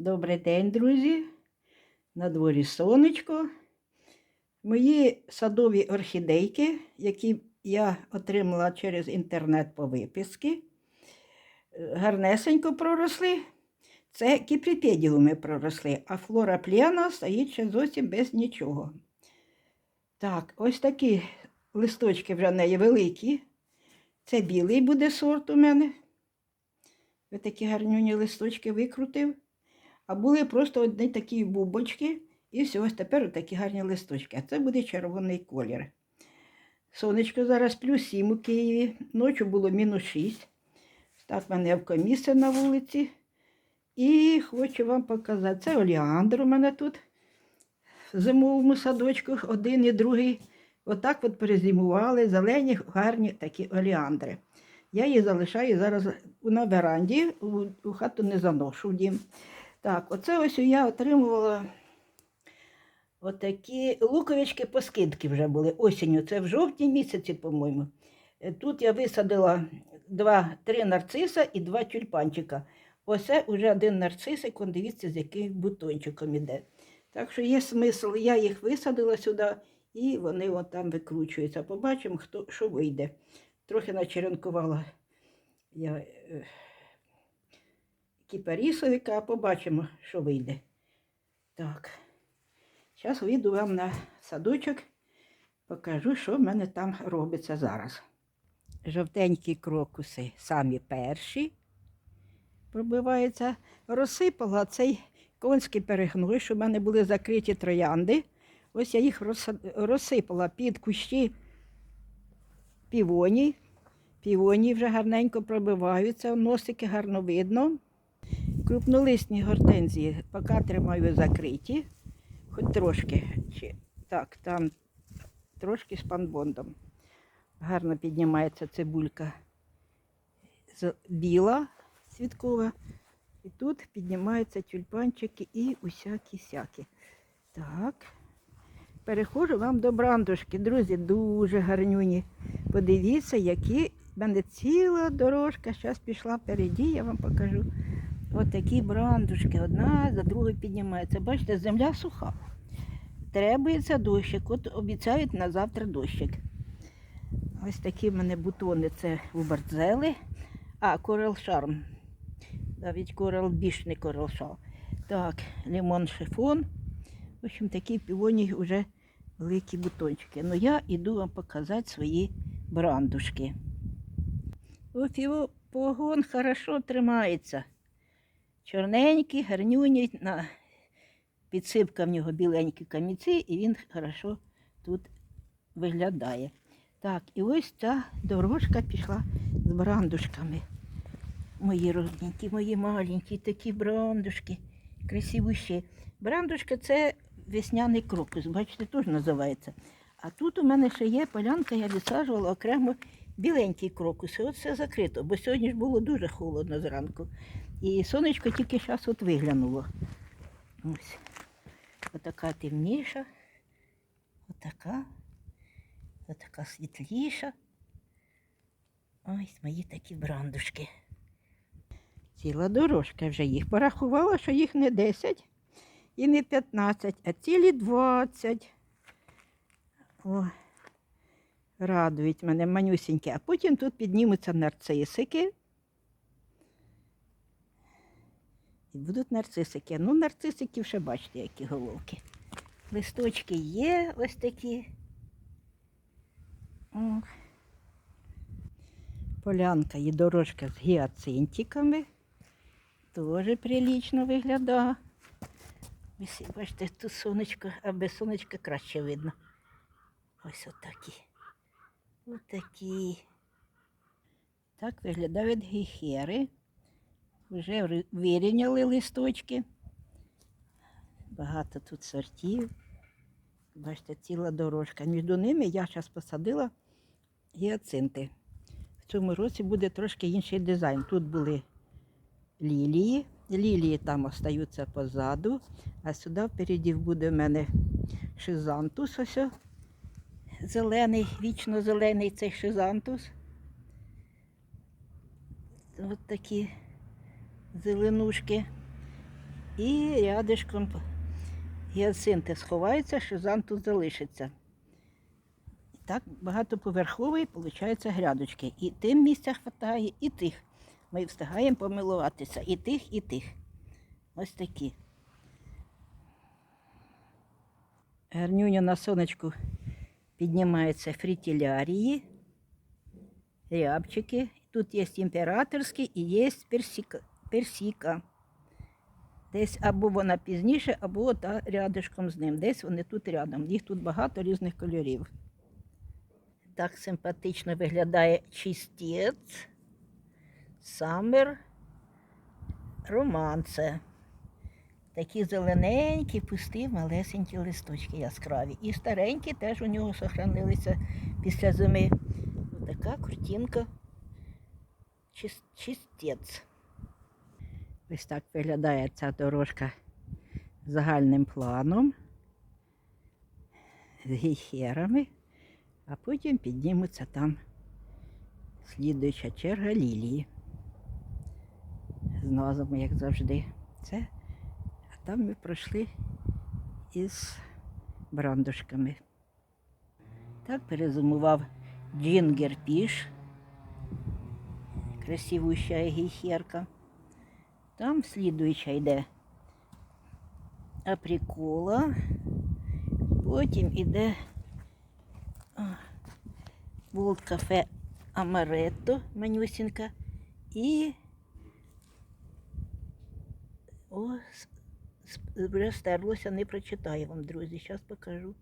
Добрий день, друзі. На дворі сонечко. Мої садові орхідейки, які я отримала через інтернет по виписки, е, гарнесенько проросли. Це кіпріпедіуми проросли, а флора плена стоїть ще зовсім без нічого. Так, ось такі листочки вже в неї великі. Це білий буде сорт у мене. Ось такі гарнюні листочки викрутив. А були просто одні такі бубочки, і все, ось тепер такі гарні листочки. А це буде червоний колір. Сонечко зараз плюс 7 у Києві. Ночі було мінус 6. Так в мене евкоміси на вулиці. І хочу вам показати. Це оліандр у мене тут в зимовому садочку, один і другий. Отак от перезимували зелені, гарні такі оліандри. Я її залишаю зараз на веранді, у хату не заношу в дім. Так, оце ось я отримувала отакі луковички по скидки вже були осінню. Це в жовтні місяці, по-моєму. Е, Тут я висадила два, три нарциса і два тюльпанчика. Оце вже один нарцисик, он дивіться, з яким бутончиком іде. Так що є смисл, я їх висадила сюди, і вони там викручуються. Побачимо, хто, що вийде. Трохи начеренкувала я е, кіпарісовика, побачимо, що вийде. Так. Зараз вийду вам на садочок, покажу, що в мене там робиться зараз. Жовтенькі крокуси самі перші пробиваються. Розсипала цей конський перегной, щоб в мене були закриті троянди. Ось я їх розсипала під кущі півоні. Півоні вже гарненько пробиваються, носики гарно видно. Крупнолисні гортензії поки тримаю закриті, хоч трошки. Чи, так, там трошки з панбондом. Гарно піднімається цибулька біла світкова. І тут піднімаються тюльпанчики і усякі-сякі. Так. Переходжу вам до брандушки. Друзі, дуже гарнюні. Подивіться, які в мене ціла дорожка. Зараз пішла впереді, я вам покажу. Ось такі брандушки, одна за другою піднімається. Бачите, земля суха. Требується дощик. От обіцяють на завтра дощик. Ось такі в мене бутони це у бардзели. А, корал шарм. Навіть корал біш не корал шарм. Так, лимон шифон. В общем, такі півоні вже великі бутончики. Ну я іду вам показати свої брандушки. Його погон хорошо тримається. Чорненький, гарнюній, на підсипка в нього біленькі камінці, і він хорошо тут виглядає. Так, і ось ця дорожка пішла з брандушками. Мої родненькі, мої маленькі такі брандушки, красивущі. Брандушка це весняний крокус, бачите, теж називається. А тут у мене ще є полянка, я відсаджувала окремо біленький крокус. І от все закрито, бо сьогодні ж було дуже холодно зранку. І сонечко тільки зараз от виглянуло. Ось. Отака темніша, отака, отака світліша. Ось мої такі брандушки. Ціла дорожка вже їх порахувала, що їх не 10 і не 15, а цілі 20. О, радують мене манюсінькі. А потім тут піднімуться нарцисики. Будуть нарцисики. Ну, нарцисиків ще бачите, які головки. Листочки є ось такі. О. Полянка і дорожка з гіацинтиками. Теж прилічно виглядає. Бачите, тут сонечко, а без сонечка краще видно. Ось отакі. Отакі. Так виглядають гіхери. Вже вирівняли листочки. Багато тут сортів. Бачите, ціла дорожка. Між ними я зараз посадила гіацинти. В цьому році буде трошки інший дизайн. Тут були лілії. Лілії там остаються позаду, а сюди впереді буде в мене шизантус. Ось зелений, вічно зелений цей шизантус. Ось такі зеленушки. І рядишком гіацинти сховаються, шизан тут залишиться. І так багатоповерховий, виходить, грядочки. І тим місця вистачає, і тих. Ми встигаємо помилуватися. І тих, і тих. Ось такі. Гарнюня на сонечку піднімаються фритилярії, рябчики. Тут є імператорський і є персика. Персіка. Десь або вона пізніше, або та рядишком з ним. Десь вони тут рядом. Їх тут багато різних кольорів. Так симпатично виглядає чистець, самер, романце. Такі зелененькі, пусті, малесенькі листочки яскраві. І старенькі теж у нього сохранилися після зими. Така картинка чистець. Ось так виглядає ця дорожка загальним планом з гейхерами, а потім піднімуться там слідуюча черга лілії. З назвами, як завжди. Це, а там ми пройшли із брандушками. Так перезимував Джінгер Піш, красивуща гейхерка. Там слідуюча йде априкола, потім іде Волт кафе Амаретто, манюсінька, і о, вже стерлося, не прочитаю вам, друзі, зараз покажу.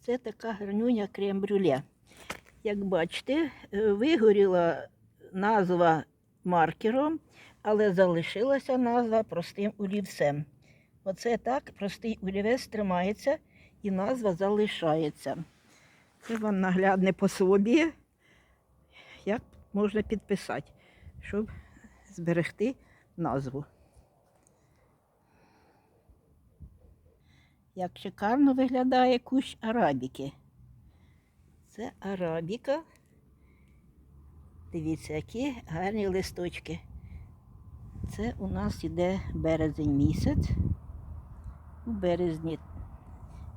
Це така гарнюня крем-брюле. Як бачите, е, вигоріла назва маркером, але залишилася назва простим олівцем. Оце так, простий олівець тримається і назва залишається. Це вам наглядне пособі, як можна підписати, щоб зберегти назву. Як шикарно виглядає кущ арабіки. Це арабіка. Дивіться, які гарні листочки. Це у нас іде березень місяць. У березні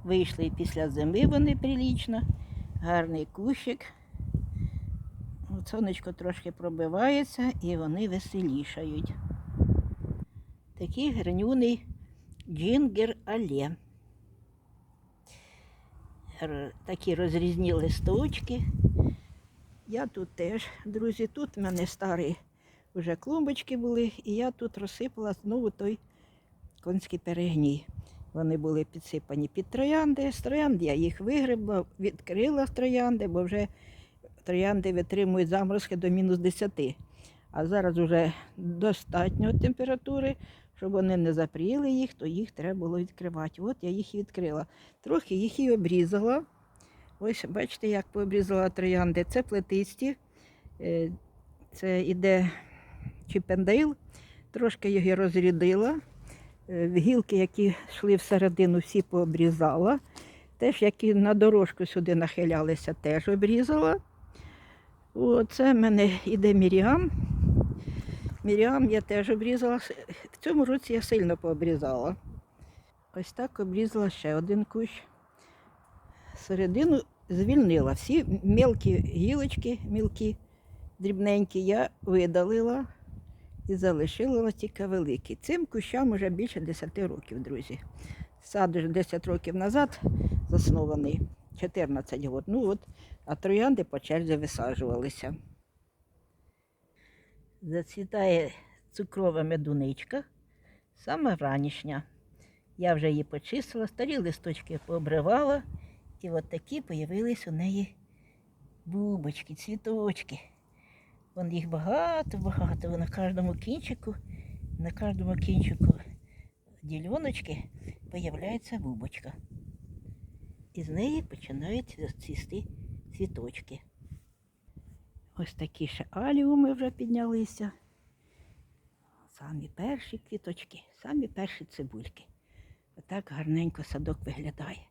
вийшли після зими вони прилічно. Гарний кущик. От Сонечко трошки пробивається і вони веселішають. Такий гарнюний джингер але. Такі розрізні листочки. Я тут теж, друзі, тут в мене старі вже клумбочки були, і я тут розсипала знову той конський перегній. Вони були підсипані під троянди. З троянд я їх вигребла, відкрила троянди, бо вже троянди витримують заморозки до мінус 10. А зараз вже достатньо температури, щоб вони не запріли їх, то їх треба було відкривати. От я їх і відкрила. Трохи їх і обрізала. Ось бачите, як пообрізала троянди. Це плетисті. Е, Це іде чіпендейл. Трошки його розрядила. Е, Гілки, які йшли всередину, всі пообрізала. Теж, які на дорожку сюди нахилялися, теж обрізала. Оце в мене іде Міріам. Міріам я теж обрізала. В цьому році я сильно пообрізала. Ось так обрізала ще один кущ. Середину звільнила. Всі мелкі гілочки, мілкі, дрібненькі, я видалила і залишила тільки великі. Цим кущам вже більше 10 років, друзі. Сад уже 10 років назад заснований, 14 років. Ну от, а троянди по черзі висаджувалися. Зацвітає цукрова медуничка, саме ранішня. Я вже її почистила, старі листочки пообривала, і от такі появились у неї бубочки, цвіточки. Вон їх багато-багато. На кожному кінчику, на кожному кінчику діляночки появляється бубочка. І з неї починають цвісти цвіточки. Ось такі ще аліуми вже піднялися. Самі перші квіточки, самі перші цибульки. Отак гарненько садок виглядає.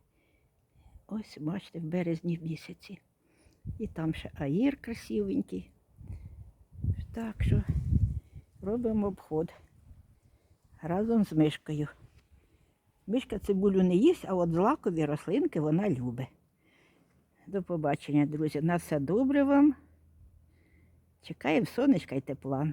Ось, бачите, в березні місяці. І там ще аїр красивенький. Так що робимо обход разом з мишкою. Мишка цибулю не їсть, а от злакові рослинки вона любить. До побачення, друзі. На все добре вам. Чекаємо сонечка і тепла.